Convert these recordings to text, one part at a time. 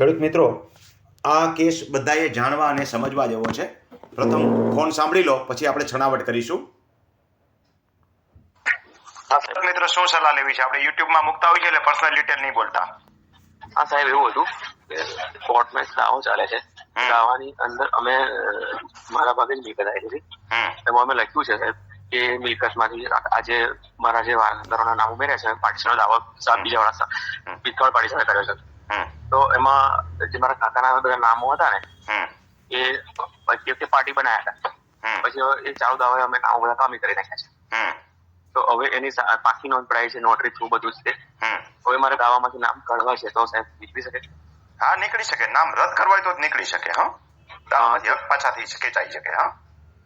ખેડૂત મિત્રો આ કેસ બધાએ જાણવા અને સમજવા જેવો છે. પ્રથમ ફોન સાંભળી લો પછી આપણે છણાવટ કરીશું. મિત્રો શું સલાહ લેવી છે? આપણે યુટ્યુબમાં મૂકતા હોય છે એટલે પર્સનલ ડિટેલ નહીં બોલતા. હા સાહેબ એવું હતું કે કોર્ટમાં એક દાવો ચાલે છે. દાવાની અંદર અમે મારા ભાગે જ મિલકત આવી હતી. એમાં અમે લખ્યું છે સાહેબ કે મિલકતમાંથી આજે મારા જે વારસદારોના નામ ઉમેર્યા છે પાર્ટીશનનો દાવો બીજા વાળા પિત્તળ પાર્ટીશને કર્યો છે. હમ. તો એમાં જે મારા કાકાના બધા નામો હતા ને એ પછી પાર્ટી બનાવ્યા હતા. પછી એ ચાલુ દાવા અમે નામો બધા કામી કરી નાખ્યા છે. તો હવે એની પાકી નોંધ પડાય છે નોટરી થ્રુ બધું છે. હવે મારે દાવામાંથી નામ કાઢવા છે તો સાહેબ નીકળી શકે? હા નીકળી શકે. નામ રદ કરવા હોય તો જ નીકળી શકે હા. દાવામાંથી પાછા થઈ શકે જાય શકે હા.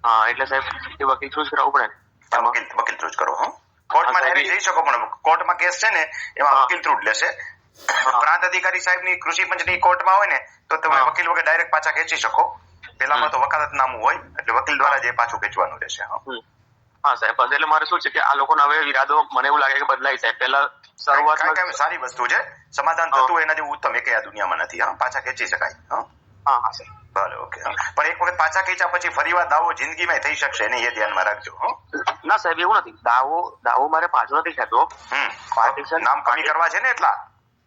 હા એટલે સાહેબ એ વકીલ થ્રુ જ કરાવવું પડે વકીલ વકીલ જ કરો હા. કોર્ટમાં. જઈ શકો પણ કોર્ટમાં કેસ છે ને એમાં વકીલ થ્રુ જ લેશે. પ્રાંત અધિકારી સાહેબની કૃષિ પંચની કોર્ટમાં હોય ને તો તમે વકીલ વગર ડાયરેક્ટ પાછા ખેંચી શકો. પેલામાં તો વકાલત નામું હોય એટલે વકીલ દ્વારા જે પાછું ખેંચવાનું રહેશે હા. સાહેબ એટલે મારે શું છે કે આ લોકોનો હવે ઈરાદો મને એવું લાગે કે બદલાય સાહેબ પહેલા શરૂઆતમાં સારી વસ્તુ છે. સમાધાન થતું એના જેવું ઉત્તમ એકે આ દુનિયામાં નથી હા. પાછા ખેંચી શકાય હા. ભલે ઓકે પણ એક વખત પાછા ખેંચ્યા પછી ફરી વાર દાવો જિંદગીમાં થઈ શકશે નહીં એ ધ્યાનમાં રાખજો ના સાહેબ એવું નથી. દાવો દાવો મારે પાછો નથી થતો. નામ કમી કરવા છે ને એટલા.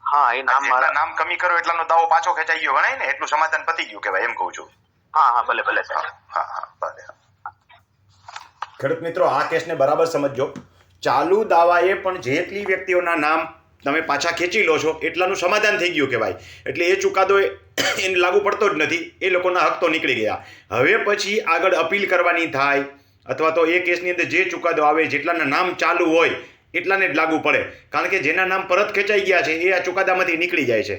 હા એ નામ મારા નામ કમી કરો એટલાનો દાવો પાછો ખેંચાઈ ગયો ગણાય ને? એટલું સમાધાન પતી ગયું કહેવાય એમ કહું છું. હા હા ભલે ભલે સાહેબ. હા હા ભલે હા. ખેડૂત મિત્રો આ કેસને બરાબર સમજજો. ચાલુ દાવાએ પણ જેટલી વ્યક્તિઓના નામ તમે પાછા ખેંચી લો છો એટલાનું સમાધાન થઈ ગયું કહેવાય. એટલે એ ચુકાદો એને લાગુ પડતો જ નથી એ લોકોના હક તો નીકળી ગયા. હવે પછી આગળ અપીલ કરવાની થાય અથવા તો એ કેસની અંદર જે ચુકાદો આવે જેટલાના નામ ચાલુ હોય એટલાને જ લાગુ પડે. કારણ કે જેના નામ પરત ખેંચાઈ ગયા છે, એ આ ચુકાદામાંથી નીકળી જાય છે.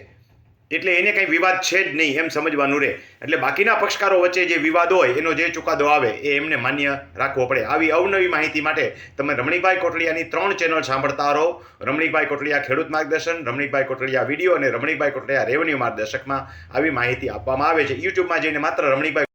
એટલે એને કંઈ વિવાદ છે જ નહીં, એમ સમજવાનું રહે. એટલે બાકીના પક્ષકારો વચ્ચે જે વિવાદ હોય, એનો જે ચુકાદો આવે, એ એમને માન્ય રાખવો પડે. આવી અવનવી માહિતી માટે તમે રમણીકભાઈ કોટડિયાની ત્રણ ચેનલ સાંભળતા રહો. રમણીકભાઈ કોટડિયા ખેડૂત માર્ગદર્શન, રમણીકભાઈ કોટડિયા વીડિયો અને રમણીકભાઈ કોટડિયા રેવન્યુ માર્ગદર્શકમાં આવી માહિતી આપવામાં આવે છે. યુટ્યુબમાં જઈને માત્ર રમણીકભાઈ